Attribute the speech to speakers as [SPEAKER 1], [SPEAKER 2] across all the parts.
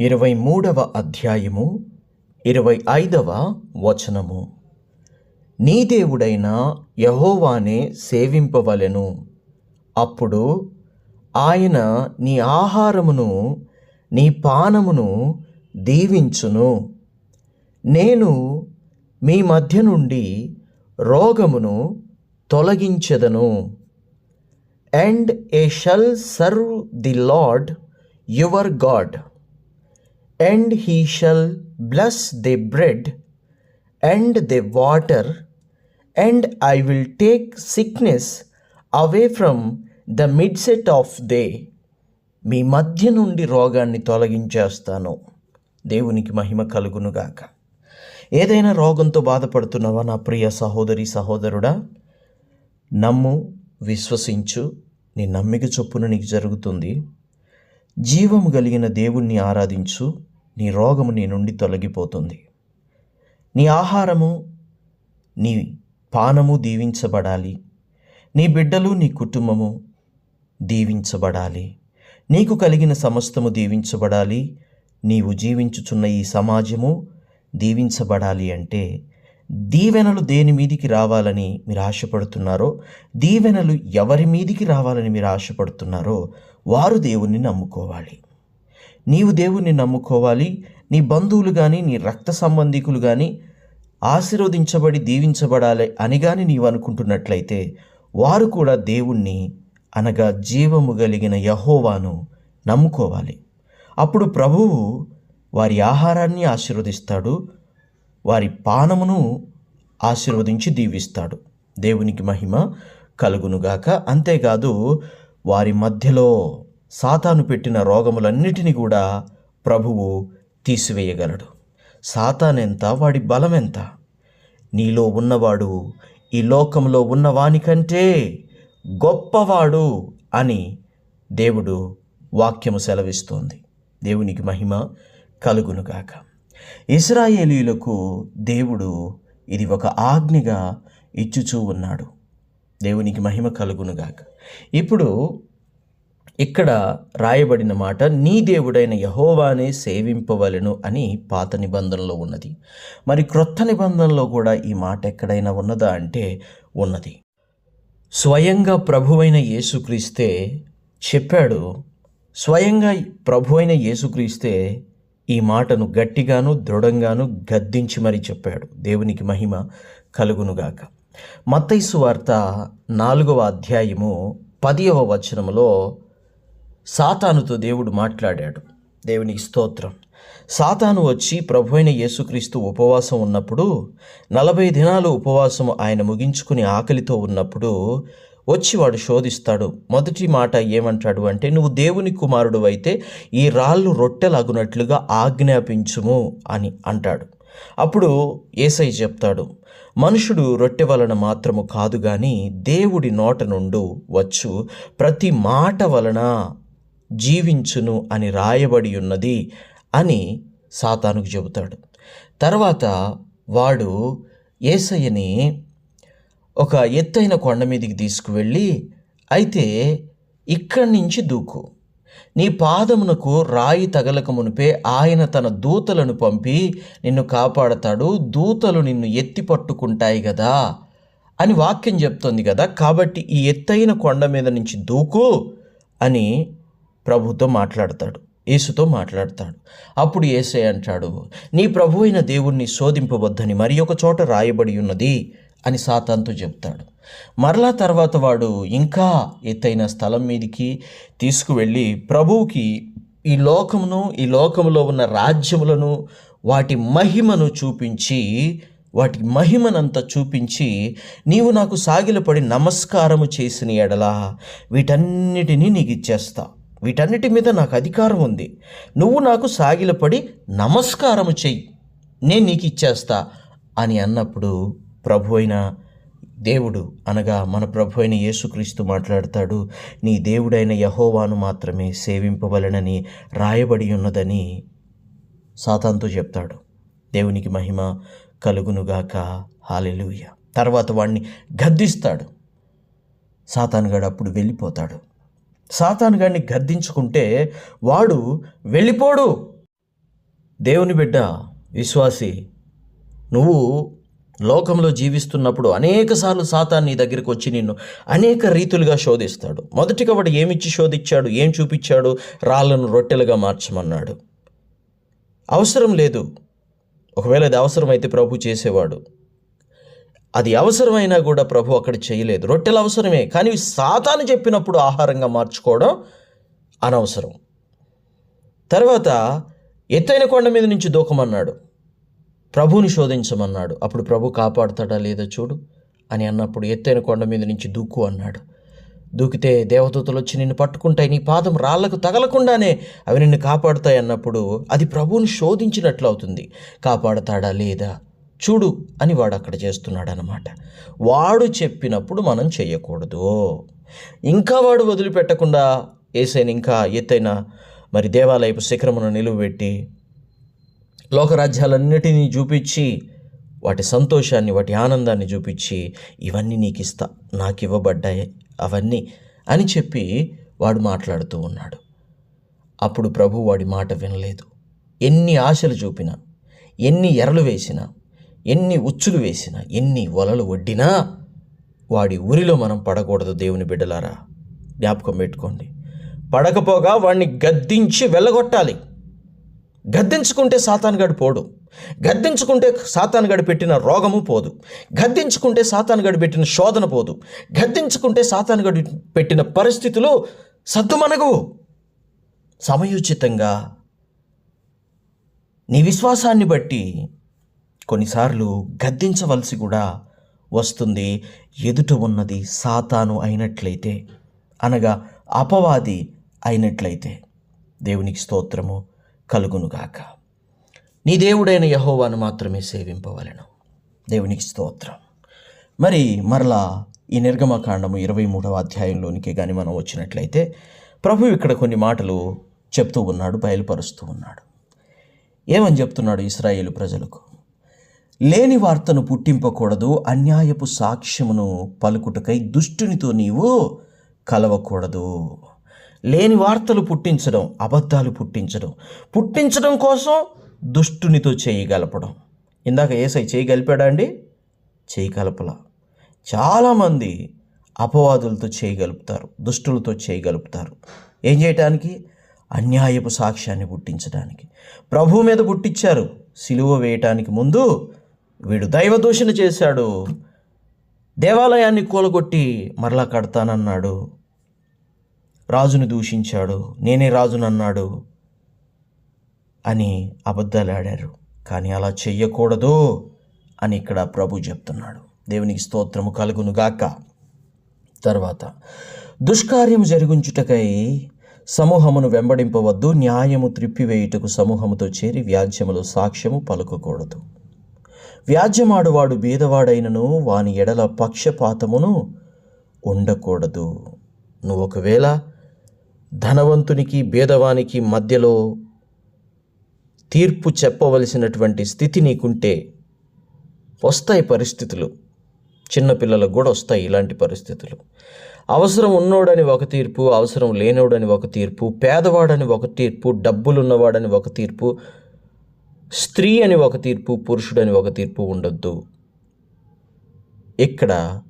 [SPEAKER 1] ఇరవై మూడవ అధ్యాయము ఇరవై ఐదవ వచనము. నీ దేవుడైన యహోవానే సేవింపవలెను. అప్పుడు ఆయన నీ ఆహారమును నీ పానమును దీవించును. నేను మీ మధ్య నుండి రోగమును తొలగించెదను. And ye shall serve the Lord your God. And he shall bless the bread and the water and I will take sickness away from the midst of thee మీ మధ్య నుండి రోగాన్ని తొలగించేస్తాను. దేవునికి మహిమ కలుగునుగాక ఏదైనా రోగంతో బాధపడుతున్నావా నా ప్రియ సహోదరి సహోదరుడా? నమ్ము విశ్వసించు. నీ నమ్మిక చొప్పున నీకు జరుగుతుంది. జీవము కలిగిన దేవుణ్ణి ఆరాధించు. నీ రోగము నీ నుండి తొలగిపోతుంది. నీ ఆహారము నీ పానము దీవించబడాలి. నీ బిడ్డలు నీ కుటుంబము దీవించబడాలి. నీకు కలిగిన సమస్తము దీవించబడాలి. నీవు జీవించుచున్న ఈ సమాజము దీవించబడాలి అంటే దీవెనలు దేని మీదికి రావాలని మీరు ఆశపడుతున్నారో దీవెనలు ఎవరి మీదికి రావాలని మీరు ఆశపడుతున్నారో వారు దేవుణ్ణి నమ్ముకోవాలి. నీవు దేవుణ్ణి నమ్ముకోవాలి. నీ బంధువులు కానీ నీ రక్త సంబంధికులు కానీ ఆశీర్వదించబడి దీవించబడాలి అని కానీ నీవు అనుకుంటున్నట్లయితే వారు కూడా దేవుణ్ణి అనగా జీవము కలిగిన యహోవాను నమ్ముకోవాలి. అప్పుడు ప్రభువు వారి ఆహారాన్ని ఆశీర్వదిస్తాడు. వారి పానమును ఆశీర్వదించి దీవిస్తాడు. దేవునికి మహిమ కలుగునుగాక. అంతేకాదు వారి మధ్యలో సాతాను పెట్టిన రోగములన్నిటినీ కూడా ప్రభువు తీసివేయగలడు. సాతానెంత? వాడి బలమెంత? నీలో ఉన్నవాడు ఈ లోకంలో ఉన్నవానికంటే గొప్పవాడు అని దేవుడు వాక్యము సెలవిస్తోంది. దేవునికి మహిమ కలుగునుగాక ఇస్రాయేలీలకు దేవుడు ఇది ఒక ఆజ్ఞగా ఇచ్చుచూ ఉన్నాడు. దేవునికి మహిమ కలుగునుగాక ఇప్పుడు ఇక్కడ రాయబడిన మాట నీ దేవుడైన యహోవానే సేవింపవలెను అని పాత నిబంధనలో ఉన్నది. మరి క్రొత్త నిబంధనలో కూడా ఈ మాట ఎక్కడైనా ఉన్నదా అంటే ఉన్నది. స్వయంగా ప్రభువైన యేసుక్రీస్తే చెప్పాడు స్వయంగా ప్రభువైన యేసుక్రీస్తే ఈ మాటను గట్టిగాను దృఢంగాను గద్దించి మరి చెప్పాడు. దేవునికి మహిమ కలుగునుగాక మత్తైసు వార్త నాలుగవ అధ్యాయము పదియవ వచనములో సాతానుతో దేవుడు మాట్లాడాడు. దేవునికి స్తోత్రం. సాతాను వచ్చి ప్రభు అయిన యేసుక్రీస్తు ఉపవాసం ఉన్నప్పుడు నలభై దినాలు ఉపవాసం ఆయన ముగించుకుని ఆకలితో ఉన్నప్పుడు వచ్చి వాడు శోధిస్తాడు. మొదటి మాట ఏమంటాడు అంటే నువ్వు దేవుని కుమారుడు అయితే ఈ రాళ్ళు రొట్టెలాగునట్లుగా ఆజ్ఞాపించుము అని అంటాడు. అప్పుడు ఏసై చెప్తాడు మనుషుడు రొట్టె వలన మాత్రము కాదు కానీ దేవుడి నోట నుండు వచ్చు ప్రతి మాట వలన జీవించును అని రాయబడి ఉన్నది అని సాతానుకు చెబుతాడు. తర్వాత వాడు ఏసయ్యని ఒక ఎత్తైన కొండ మీదకి తీసుకువెళ్ళి అయితే ఇక్కడి నుంచి దూకు. నీ పాదమునకు రాయి తగలక మునిపే ఆయన తన దూతలను పంపి నిన్ను కాపాడతాడు. దూతలు నిన్ను ఎత్తి పట్టుకుంటాయి కదా అని వాక్యం చెప్తోంది కదా కాబట్టి ఈ ఎత్తైన కొండ మీద నుంచి దూకు అని ప్రభుతో మాట్లాడతాడు. యేసుతో మాట్లాడతాడు. అప్పుడు ఏసే అంటాడు నీ ప్రభు అయిన దేవుణ్ణి శోధింపవద్దని మరి ఒక చోట రాయబడి ఉన్నది? అని సాతాంతో చెప్తాడు. మరలా తర్వాత వాడు ఇంకా ఎత్తైన స్థలం మీదకి తీసుకువెళ్ళి ప్రభువుకి ఈ లోకమును ఈ లోకములో ఉన్న రాజ్యములను వాటి మహిమను చూపించి వాటి మహిమనంతా చూపించి నీవు నాకు సాగిలపడి నమస్కారము చేసిన ఎడలా వీటన్నిటినీ నీకు ఇచ్చేస్తా. వీటన్నిటి మీద నాకు అధికారం ఉంది. నువ్వు నాకు సాగిలపడి నమస్కారము చెయ్యి. నేను నీకు ఇచ్చేస్తా అని అన్నప్పుడు ప్రభు అయిన దేవుడు అనగా మన ప్రభు అయిన యేసుక్రీస్తు మాట్లాడతాడు నీ దేవుడైన యహోవాను మాత్రమే సేవింపవలనని రాయబడి ఉన్నదని సాతాన్తో చెప్తాడు. దేవునికి మహిమ కలుగునుగాక. హాలెలుయ తర్వాత వాడిని గద్దిస్తాడు. సాతానుగాడు అప్పుడు వెళ్ళిపోతాడు. సాతానుగాడిని గద్దించుకుంటే వాడు వెళ్ళిపోడు. దేవుని బిడ్డ విశ్వాసి నువ్వు లోకంలో జీవిస్తున్నప్పుడు అనేకసార్లు సాతాన్ నీ దగ్గరికి వచ్చి నిన్ను అనేక రీతులుగా శోధిస్తాడు. మొదటిగా వాడు ఏమిచ్చి శోధించాడు? ఏం చూపించాడు? రాళ్ళను రొట్టెలుగా మార్చమన్నాడు. అవసరం లేదు. ఒకవేళ అది అవసరమైతే ప్రభు చేసేవాడు. అది అవసరమైనా కూడా ప్రభు అక్కడ చేయలేదు. రొట్టెలు అవసరమే. కానీ సాతాను చెప్పినప్పుడు ఆహారంగా మార్చుకోవడం అనవసరం. తర్వాత ఎత్తైన కొండ మీద నుంచి దూకమన్నాడు. ప్రభుని శోధించమన్నాడు. అప్పుడు ప్రభు కాపాడుతాడా లేదా చూడు అని అన్నప్పుడు ఎత్తైన కొండ మీద నుంచి దూకు అన్నాడు. దూకితే దేవదూతలు వచ్చి నిన్ను పట్టుకుంటాయి నీ పాదం రాళ్ళకు తగలకుండానే అవి నిన్ను కాపాడుతాయి అన్నప్పుడు అది ప్రభువుని శోధించినట్లు అవుతుంది. కాపాడతాడా లేదా? చూడు అని వాడు అక్కడ చేస్తున్నాడు అనమాట వాడు చెప్పినప్పుడు మనం చేయకూడదు. ఇంకా వాడు వదిలిపెట్టకుండా ఏసైన ఇంకా ఎత్తైన మరి దేవాలయపు శిఖరమును నిలువబెట్టి లోకరాజ్యాలన్నిటినీ చూపించి వాటి సంతోషాన్ని వాటి ఆనందాన్ని చూపించి ఇవన్నీ నీకు ఇస్తా నాకు ఇవ్వబడ్డాయి అవన్నీ అని చెప్పి వాడు మాట్లాడుతూ ఉన్నాడు. అప్పుడు ప్రభు వాడి మాట వినలేదు. ఎన్ని ఆశలు చూపినా ఎన్ని ఎరలు వేసినా ఎన్ని ఉచ్చులు వేసినా ఎన్ని వలలు వడ్డినా వాడి ఊరిలో మనం పడకూడదు దేవుని బిడ్డలారా. జ్ఞాపకం పెట్టుకోండి. పడకపోగా వాడిని గద్దించి వెళ్ళగొట్టాలి. గద్దించుకుంటే సాతానుగాడు పోడు. గద్దించుకుంటే సాతానుగాడు పెట్టిన రోగము పోదు. గద్దించుకుంటే సాతానుగాడు పెట్టిన శోధన పోదు. గద్దించుకుంటే సాతానుగాడు పెట్టిన పరిస్థితులు సద్దుమనగవు. సమయోచితంగా నీ విశ్వాసాన్ని బట్టి కొన్నిసార్లు గద్దించవలసి కూడా వస్తుంది. ఎదుట ఉన్నది సాతాను అయినట్లయితే అనగా అపవాది అయినట్లయితే దేవునికి స్తోత్రము కలుగునుగాక. నీ దేవుడైన యహోవాను మాత్రమే సేవింపవలను. దేవునికి స్తోత్రం. మరి మరలా ఈ నిర్గమకాండము ఇరవై మూడవ అధ్యాయంలోనికి కానీ మనం వచ్చినట్లయితే ప్రభు ఇక్కడ కొన్ని మాటలు చెప్తూ ఉన్నాడు బయలుపరుస్తూ ఉన్నాడు. ఏమని చెప్తున్నాడు ఇస్రాయేలు ప్రజలకు? లేని వార్తను పుట్టింపకూడదు అన్యాయపు సాక్ష్యమును పలుకుటకై దుష్టునితో నీవు కలవకూడదు. లేని వార్తలు పుట్టించడం అబద్ధాలు పుట్టించడం పుట్టించడం కోసం దుష్టునితో చేయగలపడం. ఇందాక ఏసై చేయగలిపాడా అండి? చేయగలపల చాలామంది అపవాదులతో చేయగలుపుతారు దుష్టులతో చేయగలుపుతారు ఏం చేయటానికి? అన్యాయపు సాక్ష్యాన్ని పుట్టించడానికి ప్రభు మీద పుట్టించారు సిలువ వేయటానికి ముందు వీడు దైవదూషణ చేశాడు. దేవాలయాన్ని కూలగొట్టి మరలా కడతానన్నాడు. రాజును దూషించాడు. నేనే రాజునన్నాడు అని అబద్ధాలు ఆడారు. కానీ అలా చెయ్యకూడదు అని ఇక్కడ ప్రభు చెప్తున్నాడు. దేవునికి స్తోత్రము కలుగునుగాక తర్వాత దుష్కార్యం జరిగించుటకై సమూహమును వెంబడింపవద్దు. న్యాయము త్రిప్పివేయుటకు సమూహముతో చేరి వ్యాజ్యములు సాక్ష్యము పలుకకూడదు. వ్యాజ్యమాడువాడు బీదవాడైనను వాని ఎడల పక్షపాతమును ఉండకూడదు. నువ్వు ఒకవేళ ధనవంతునికి బీదవానికి మధ్యలో తీర్పు చెప్పవలసినటువంటి స్థితి నీకుంటే వస్తాయి పరిస్థితులు. చిన్నపిల్లలకు కూడా వస్తాయి ఇలాంటి పరిస్థితులు. అవసరం ఉన్నోడని ఒక తీర్పు అవసరం లేనోడని ఒక తీర్పు పేదవాడని ఒక తీర్పు డబ్బులున్నవాడని ఒక తీర్పు స్త్రీ అని ఒక తీర్పు పురుషుడని ఒక తీర్పు ఉండొద్దు. ఇక్కడ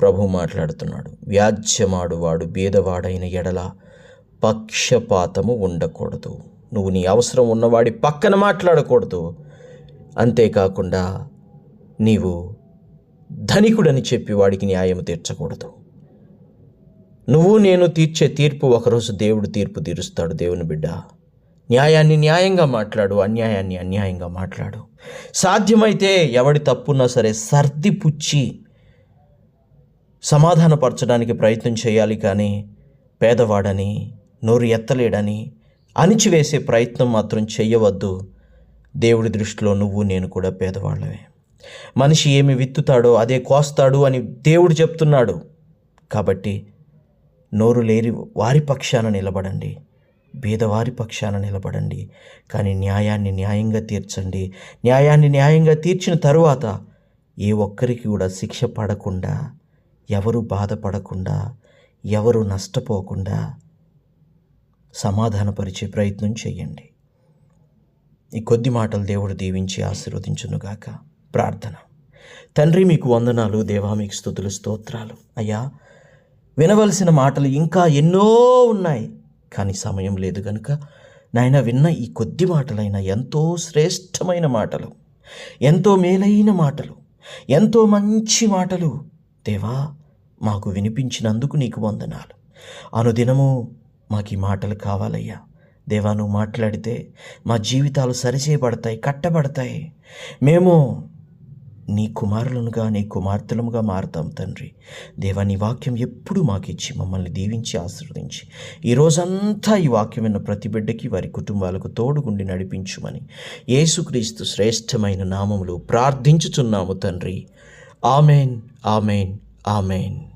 [SPEAKER 1] ప్రభు మాట్లాడుతున్నాడు. వ్యాజ్యమాడువాడు బీదవాడైన ఎడల పక్షపాతము ఉండకూడదు. నువ్వు నీ అవసరం ఉన్నవాడి పక్కన మాట్లాడకూడదు. అంతేకాకుండా నీవు ధనికుడని చెప్పి వాడికి న్యాయం తీర్చకూడదు. నువ్వు నేను తీర్చే తీర్పు ఒకరోజు దేవుడు తీర్పు తీరుస్తాడు దేవుని బిడ్డ. న్యాయాన్ని న్యాయంగా మాట్లాడు అన్యాయాన్ని అన్యాయంగా మాట్లాడు. సాధ్యమైతే ఎవడి తప్పున్నా సరే సర్ది పుచ్చి సమాధానపరచడానికి ప్రయత్నం చేయాలి కానీ పేదవాడని నోరు ఎత్తలేడని అణిచివేసే ప్రయత్నం మాత్రం చేయవద్దు దేవుడి దృష్టిలో నువ్వు నేను కూడా పేదవాళ్ళమే. మనిషి ఏమి విత్తుతాడో అదే కోస్తాడు అని దేవుడు చెప్తున్నాడు. కాబట్టి నోరు లేని వారి పక్షాన నిలబడండి. బీదవారి పక్షాన నిలబడండి. కానీ న్యాయాన్ని న్యాయంగా తీర్చండి. న్యాయాన్ని న్యాయంగా తీర్చిన తరువాత ఏ ఒక్కరికి కూడా శిక్ష పడకుండా ఎవరు బాధపడకుండా ఎవరు నష్టపోకుండా సమాధానపరిచే ప్రయత్నం చేయండి. ఈ కొద్ది మాటలు దేవుడు దీవించి ఆశీర్వదించునుగాక ప్రార్థన. తండ్రి మీకు వందనాలు. దేవా మీకు స్థుతులు స్తోత్రాలు. అయ్యా వినవలసిన మాటలు ఇంకా ఎన్నో ఉన్నాయి. కానీ సమయం లేదు కనుక నాయన విన్న ఈ కొద్ది మాటలైన ఎంతో శ్రేష్టమైన మాటలు ఎంతో మేలైన మాటలు ఎంతో మంచి మాటలు దేవా మాకు వినిపించినందుకు నీకు వందనాలు. అనుదినము మాకు ఈ మాటలు కావాలయ్యా. దేవా నువ్వు మాట్లాడితే మా జీవితాలు సరిచేయబడతాయి కట్టబడతాయి. మేము నీ కుమారులనుగా నీ కుమార్తెలముగా మారుతాం తండ్రి. దేవా నీ వాక్యం ఎప్పుడు మాకిచ్చి మమ్మల్ని దీవించి ఆశీర్వదించి ఈ రోజంతా ఈ వాక్యం విన్న ప్రతి బిడ్డకి వారి కుటుంబాలకు తోడుగుండి నడిపించుమని యేసుక్రీస్తు శ్రేష్టమైన నామములు ప్రార్థించుచున్నాము తండ్రి. Amen amen amen.